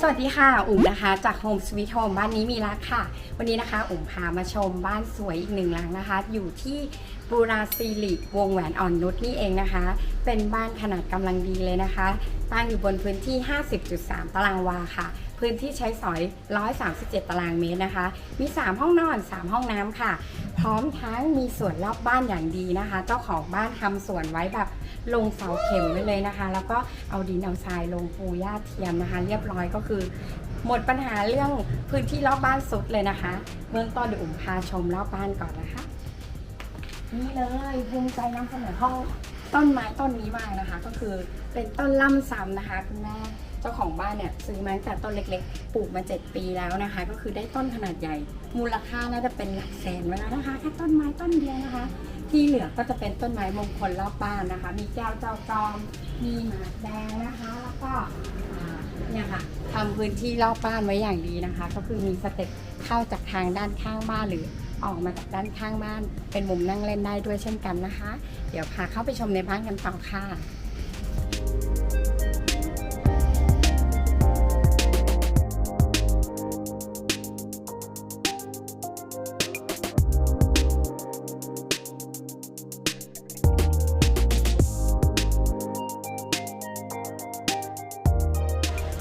สวัสดีค่ะ อุ๋มนะคะ จาก Home Sweet Home บ้านนี้มีรักค่ะ วันนี้นะคะ อุ๋มพามาชมบ้านสวยอีกหนึ่งหลังนะคะ อยู่ที่บูราซีริวงแหวนอ่อนนุชนี่เองนะคะ เป็นบ้านขนาดกำลังดีเลยนะคะ ตั้งอยู่บนพื้นที่ 50.3 ตารางวาค่ะ พื้นที่ใช้สอย 137 ตารางเมตรนะคะ มี 3 ห้องนอน 3 ห้องน้ำค่ะ พร้อมทั้งมีสวนรอบบ้านอย่างดีนะคะ เจ้าของบ้านทำสวนไว้แบบ ลงเสาเข็มไว้เลยนะคะ แล้วก็เอาดินเอาทรายลงปูหญ้าเทียมนะคะ เรียบร้อยก็คือ หมดปัญหาเรื่องพื้นที่รอบบ้านสุดเลยนะคะ เบื้องต้นเดี๋ยวอุ๋มพาชมรอบบ้านก่อนนะคะ นี่เลยภูมิใจนำเสนอห้องต้นไม้ต้นนี้มากนะคะ ก็คือเป็นต้นล่ำซ้ำนะคะคุณแม่เจ้าของบ้านเนี่ยซื้อมาตั้งแต่ต้นเล็กๆ ปลูกมา 7 ปีแล้วนะคะ ก็คือได้ต้นขนาดใหญ่ มูลค่าน่าจะเป็นหลักแสนไว้แล้วนะคะแค่ต้นไม้ต้นเดียวนะคะ ที่เหลือก็จะเป็นต้นไม้มงคลรอบบ้านนะคะ มีแก้วเจ้าจอม มีหมากแดงนะคะ แล้วก็อ่าเนี่ยค่ะทำพื้นที่รอบบ้านไว้อย่างดีนะคะ ก็คือมีสเต็ปเข้าจากทางด้านข้างบ้านหรือออกมาจากด้านข้างบ้าน เป็นมุมนั่งเล่นได้ด้วยเช่นกันนะคะ เดี๋ยวพาเข้าไปชมในบ้านกันต่อค่ะ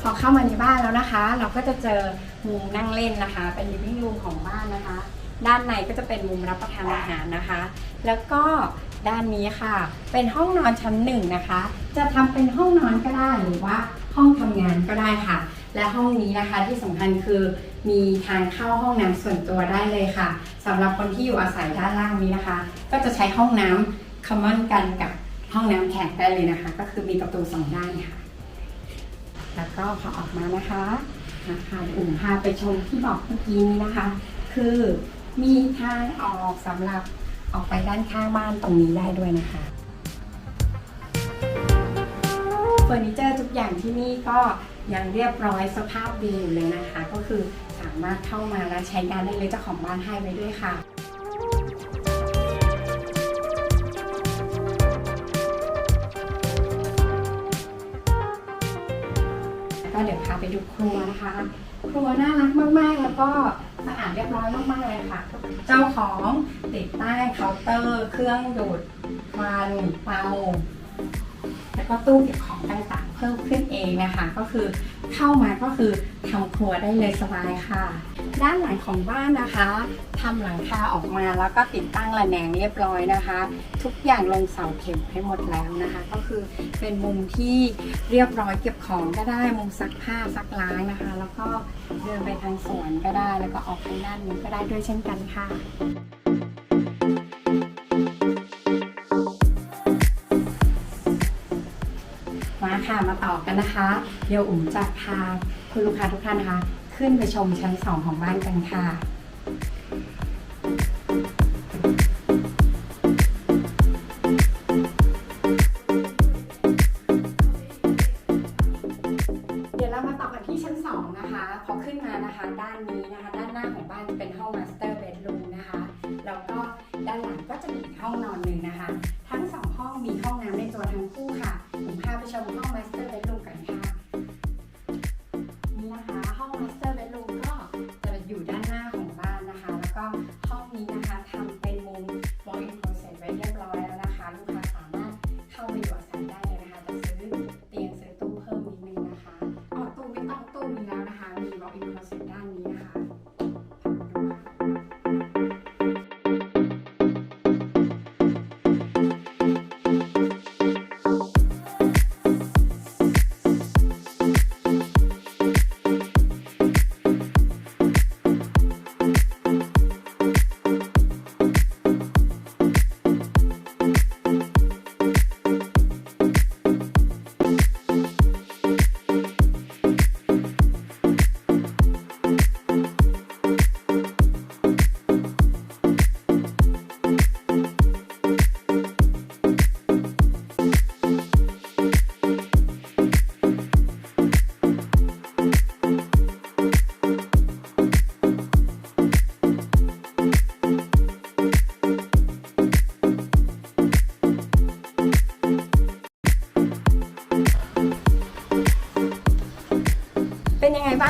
อเข้ามาในบ้านแล้วนะคะ เราก็จะเจอมุมนั่งเล่นนะคะ เป็น living room ของบ้านนะคะ ด้านในก็จะเป็นมุมรับประทานอาหารนะคะ แล้วก็ด้านนี้ค่ะ เป็นห้องนอนชั้นหนึ่งนะคะ จะทำเป็นห้องนอนก็ได้หรือว่าห้องทำงานก็ได้ค่ะ และห้องนี้นะคะที่สำคัญคือมีทางเข้าห้องน้ำส่วนตัวได้เลยค่ะสำหรับคนที่อยู่อาศัยด้านล่างนี้นะคะ ก็จะใช้ห้องน้ำคอมมอนกันกับห้องน้ำแขกได้เลยนะคะ ก็คือมีประตูสองด้านค่ะ แล้วก็พอออกมานะคะนะคะอุ่มพาไปชมที่บอกเมื่อกี้นี้นะคะ คือมีทางออกสำหรับออกไปด้านข้างบ้านตรงนี้ได้ด้วยนะคะเฟอร์นิเจอร์ทุกอย่างที่นี่ก็ยังเรียบร้อยสภาพดีอยู่เลยนะคะ ก็คือสามารถเข้ามาและใช้งานได้เลยเจ้าของบ้านให้ไว้ด้วยค่ะ ก็เดี๋ยวพาไปดูครัวนะคะ ครัวน่ารักมากๆ แล้วก็สะอาดเรียบร้อยมากๆเลยค่ะ เจ้าของติดใต้เคาน์เตอร์ เครื่องดูดควันเตาแล้วก็ตู้เก็บของต่างๆเพิ่มขึ้นเองนะคะ ก็คือเข้ามาก็คือทำครัวได้เลยสบายค่ะ ด้านหลังของบ้านนะคะทำหลังคาออกมาแล้วก็ติดตั้งระแนงเรียบร้อยนะคะ ทุกอย่างลงเสาเข็มให้หมดแล้วนะคะ ก็คือเป็นมุมที่เรียบร้อยเก็บของก็ได้มุมซักผ้าซักล้างนะคะ แล้วก็เดินไปทางสวนก็ได้ แล้วก็ออกทางด้านนี้ก็ได้ด้วยเช่นกันค่ะมาค่ะมาต่อกันนะคะ เดี๋ยวอุ๋มจะพาคุณลูกค้าทุกท่านนะคะ ขึ้นไปชมชั้นสองของบ้านกันค่ะเดี๋ยวเรามาต่อกันที่ชั้น2นะคะพอขึ้นมานะคะด้านนี้นะคะด้านหน้าของบ้านจะเป็นห้อง master bedroom นะคะ แล้วก็ด้านหลังก็จะมีห้องนอนหนึ่งนะคะ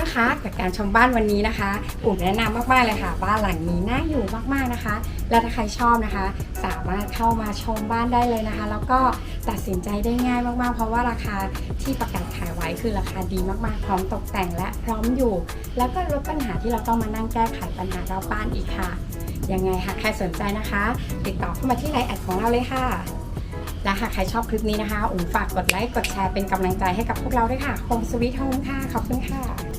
ยังไงบ้ากับการชมบ้านวันนี้นะคะอุ่มแนะนำมากๆเลยค่ะ บ้านหลังนี้น่าอยู่มากๆนะคะ และถ้าใครชอบนะคะ สามารถเข้ามาชมบ้านได้เลยนะคะ แล้วก็ตัดสินใจได้ง่ายมากๆ เพราะว่าราคาที่ประกาศขายไว้คือราคาดีมากๆ พร้อมตกแต่งและพร้อมอยู่ แล้วก็ลดปัญหาที่เราต้องมานั่งแก้ไขปัญหารอบบ้านอีกค่ะยังไงหากใครสนใจนะคะ ติดต่อเข้ามาที่ไลน์แอดของเราเลยค่ะและหากใครชอบคลิปนี้นะคะ อุ่มฝากกดไลค์ กดแชร์เป็นกำลังใจให้กับพวกเราด้วยค่ะ Home Sweet Home ค่ะ ขอบคุณค่ะ